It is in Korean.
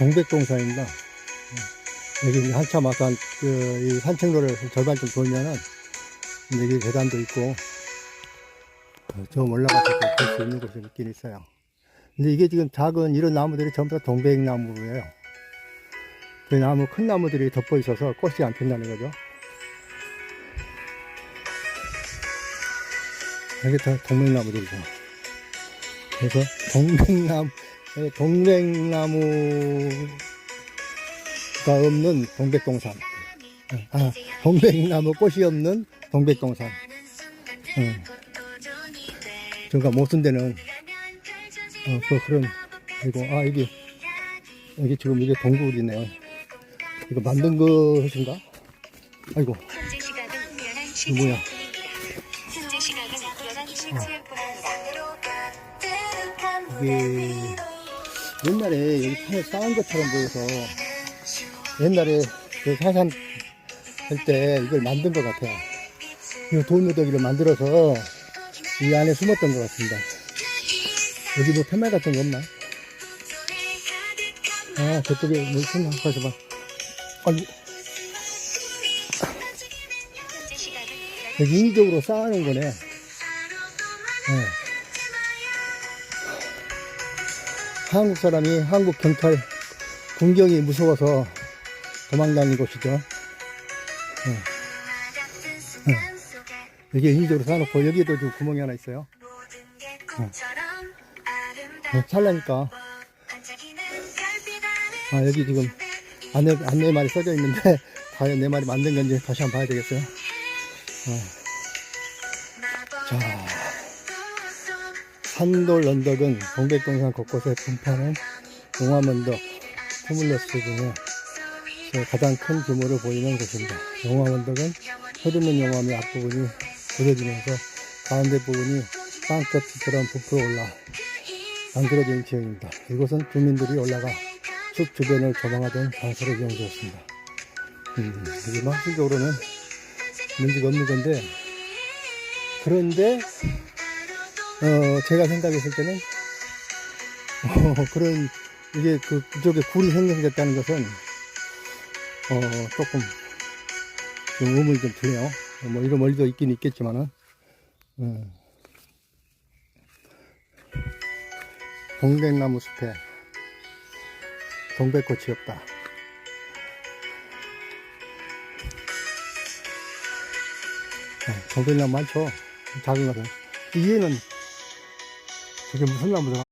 동백동산입니다. 여기 이제 한참 아까 그, 이 산책로를 절반 좀 돌면은 여기 계단도 있고 어, 저 올라가서 볼 수 있는 곳이 있긴 있어요. 근데 이게 지금 작은 이런 나무들이 전부 다 동백나무예요. 그 나무 큰 나무들이 덮어 있어서 꽃이 안 핀다는 거죠. 여기 다 동백나무들이죠. 그래서 동백나무, 에, 동백나무가 없는 동백동산. 아, 동백나무 꽃이 없는 동백동산. 응. 그러니까 못쓴 데는, 어, 그, 그런, 그리고, 아, 여기, 여기 지금 이게 동굴이네요. 이거 만든 것인가? 아이고, 현재 시각은 11시 이거 뭐야? 7분입니다. 현재 시각은 11시 7분입니다. 이게, 옛날에 여기 판에 쌓은 것처럼 보여서, 옛날에 그 사산 할 때 이걸 만든 것 같아요. 이 돌무더기를 만들어서 이 안에 숨었던 것 같습니다. 여기 뭐 팻말 같은 거 없나? 아, 저쪽에 뭐 있나? 가서 봐. 아니, 여기 인위적으로 쌓아놓은 거네. 네. 한국 사람이 한국 경찰 군경이 무서워서 도망다닌 곳이죠. 네. 네. 여기 인위적으로 쌓아놓고 여기도 좀 구멍이 하나 있어요. 어, 찰라니까. 아, 여기 지금 안내, 안내 말이 써져 있는데, 과연 내 말이 맞는 건지 다시 한번 봐야 되겠어요. 어. 자, 산돌 언덕은 동백동산 곳곳에 분포하는 용화문덕, 투물러스 중에 저 가장 큰 규모를 보이는 곳입니다. 용화문덕은 흐르는 용암의 앞부분이 부서지면서 가운데 부분이 빵끝처럼 부풀어 올라 만들어진 지형입니다. 이곳은 주민들이 올라가 숲 주변을 조망하던 장소로 이용되었습니다. 음, 뭐 학술적으로는 문제가 없는 건데, 그런데, 어, 제가 생각했을 때는, 어, 그런, 이게 그, 그쪽에 굴이 생성됐다는 것은, 어, 조금, 좀 의문이 좀 드네요. 뭐, 이거 멀리도 있긴 있겠지만은, 음. 동백나무 숲에 동백꽃이 없다. 어, 동백나무 많죠? 작은 것은. 위에는 저게 무슨 나무더라?